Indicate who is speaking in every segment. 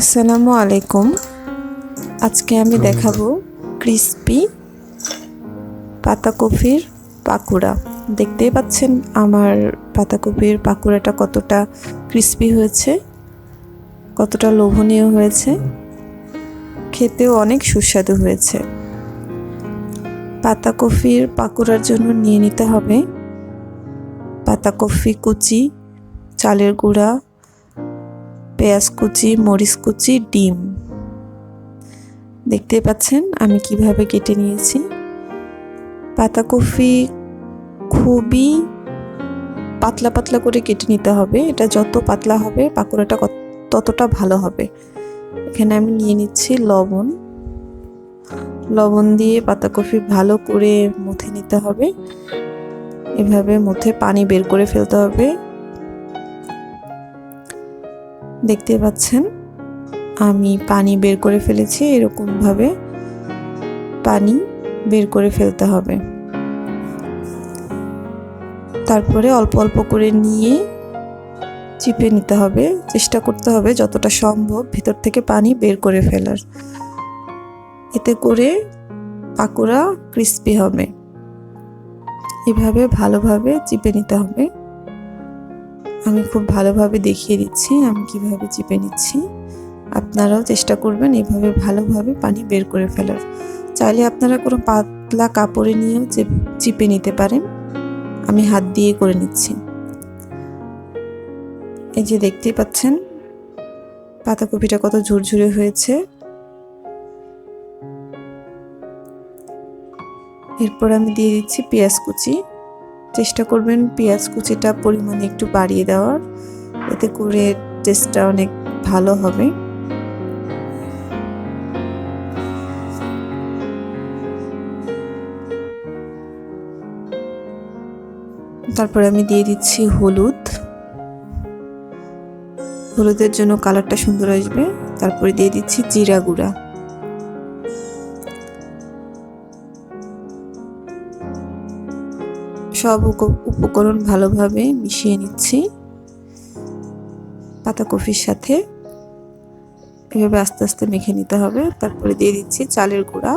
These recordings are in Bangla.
Speaker 1: আসসালামু আলাইকুম। আজকে আমি দেখাবো ক্রিসপি পাতাকপির পাকুড়া। দেখতেই পাচ্ছেন আমার পাতাকপির পাকুড়াটা কতটা ক্রিসপি হয়েছে কতটা লোভনীয় হয়েছে। খেতেও অনেক সুস্বাদু হয়েছে। পাতাকপির পাকুড়ার জন্য নিয়ে নিতে হবে পাতাকপি কুচি চালের গুঁড়া পেঁয়াজ কুচি, মরিচ কুচি, ডিম। দেখতে পাচ্ছেন আমি কীভাবে কেটে নিয়েছি। পাতাকপি খুবই পাতলা পাতলা করে কেটে নিতে হবে। এটা যত পাতলা হবে, পাকোড়াটা ততটা ভালো হবে। এখানে আমি নিয়ে নিচ্ছি লবণ। লবণ দিয়ে পাতাকপি ভালো করে মুথে নিতে হবে। এভাবে মুথে পানি বের করে ফেলতে হবে। দেখতে পাচ্ছেন, আমি পানি বের করে ফেলেছি, এরকমভাবে পানি বের করে ফেলতে হবে। তারপরে অল্প অল্প করে নিয়ে চিপে নিতে হবে, চেষ্টা করতে হবে যতটা সম্ভব ভিতর থেকে পানি বের করে ফেলার। এতে করে পাকোড়া ক্রিস্পি হবে। এভাবে ভালোভাবে চিপে নিতে হবে। আমি খুব ভালোভাবে দেখিয়ে দিচ্ছি, আমি কীভাবে চিপে নিচ্ছি। আপনারাও চেষ্টা করবেন এভাবে ভালোভাবে পানি বের করে ফেলার। চাইলে আপনারা কোনো পাতলা কাপড়ে নিয়েও চিপে নিতে পারেন। আমি হাত দিয়ে করে নিচ্ছি। এই যে দেখতেই পাচ্ছেন, পাতাকপিটা কত ঝুরঝুরে হয়েছে। এরপর আমি দিয়ে দিচ্ছি পেঁয়াজ কুচি। চেষ্টা করবেন পেঁয়াজ কুচিটা পরিমাণে একটু বাড়িয়ে দেওয়ার। এতে করে টেস্টটা অনেক ভালো হবে। তারপরে আমি দিয়ে দিচ্ছি হলুদ। হলুদের জন্য কালারটা সুন্দর আসবে। তারপরে দিয়ে দিচ্ছি জিরা গুঁড়া। সব উপকরণ ভালোভাবে মিশিয়ে নিচ্ছি। পাতাকপির সাথে এভাবে আস্তে আস্তে মেখে নিতে হবে। তারপরে দিয়ে দিচ্ছি চালের গুঁড়া।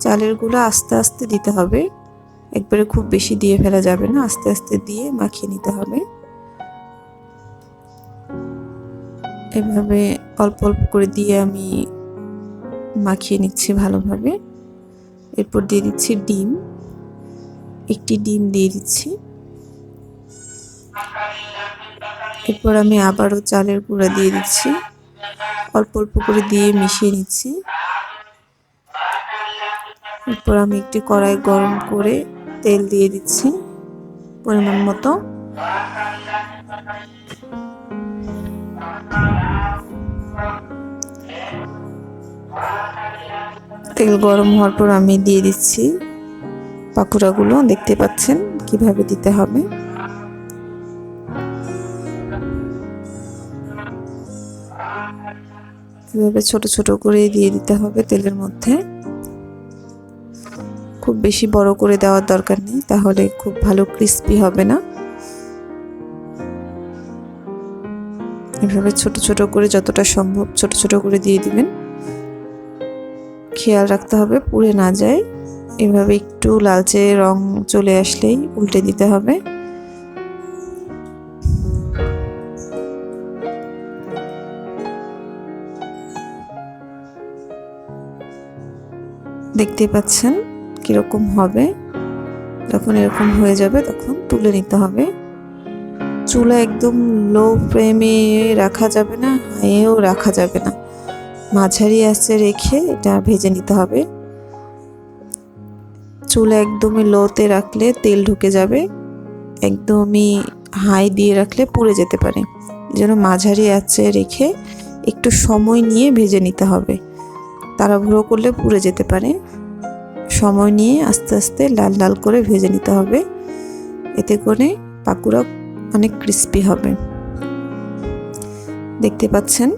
Speaker 1: চালের গুঁড়া আস্তে আস্তে দিতে হবে। একবারে খুব বেশি দিয়ে ফেলা যাবে না, আস্তে আস্তে দিয়ে মাখিয়ে নিতে হবে। এভাবে অল্প অল্প করে দিয়ে আমি মাখিয়ে নিচ্ছি ভালোভাবে। এরপর দিয়ে দিচ্ছি ডিম। একটি ডিম দিয়ে দিচ্ছি। এরপর আমি আবারও চালের গুঁড়া দিয়ে দিচ্ছি। অল্প অল্প করে দিয়ে মিশিয়ে নিচ্ছি। এরপর আমি একটি কড়াই গরম করে তেল দিয়ে দিচ্ছি পরিমাণ মতো। তেল গরম হওয়ার পর আমি দিয়ে দিচ্ছি পাকুড়াগুলো দেখতে পাচ্ছেন কীভাবে দিতে হবে। এভাবে ছোট ছোট করে দিয়ে দিতে হবে তেলের মধ্যে। খুব বেশি বড় করে দেওয়ার দরকার নেই, তাহলে খুব ভালো ক্রিস্পি হবে না। এভাবে ছোট ছোট করে যতটা সম্ভব ছোট ছোট করে দিয়ে দিবেন। খেয়াল রাখতে হবে পুড়ে না যায়। এভাবে একটু লালচে রং চলে আসলেই উল্টে দিতে হবে। দেখতে পাচ্ছেন কীরকম হবে। যখন এরকম হয়ে যাবে তখন তুলে নিতে হবে। চুলা একদম লো ফ্লেমে রাখা যাবে না হাইয়েও রাখা যাবে না। মাঝারি আঁচে রেখে এটা ভেজে নিতে হবে। চুল একদমই লোতে রাখলে তেল ঢুকে যাবে, একদমই হাই দিয়ে রাখলে পুড়ে যেতে পারে। যেন মাঝারি আছে রেখে একটু সময় নিয়ে ভেজে নিতে হবে। তাড়াহুড়ো করলে পুড়ে যেতে পারে। সময় নিয়ে আস্তে আস্তে লাল লাল করে ভেজে নিতে হবে। এতে করে পাকুড়া অনেক ক্রিস্পি হবে। দেখতে পাচ্ছেন?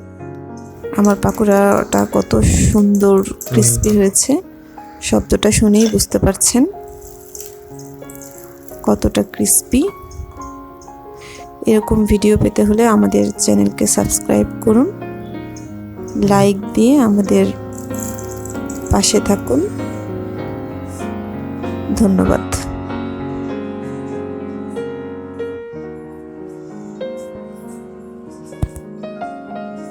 Speaker 1: আমার পাকুড়াটা কত সুন্দর ক্রিস্পি হয়েছে। শব্দটা শুনেই বুঝতে পারছেন কতটা ক্রিস্পি এরকম ভিডিও পেতে হলে আমাদের চ্যানেলকে সাবস্ক্রাইব করুন লাইক দিয়ে আমাদের পাশে থাকুন। ধন্যবাদ।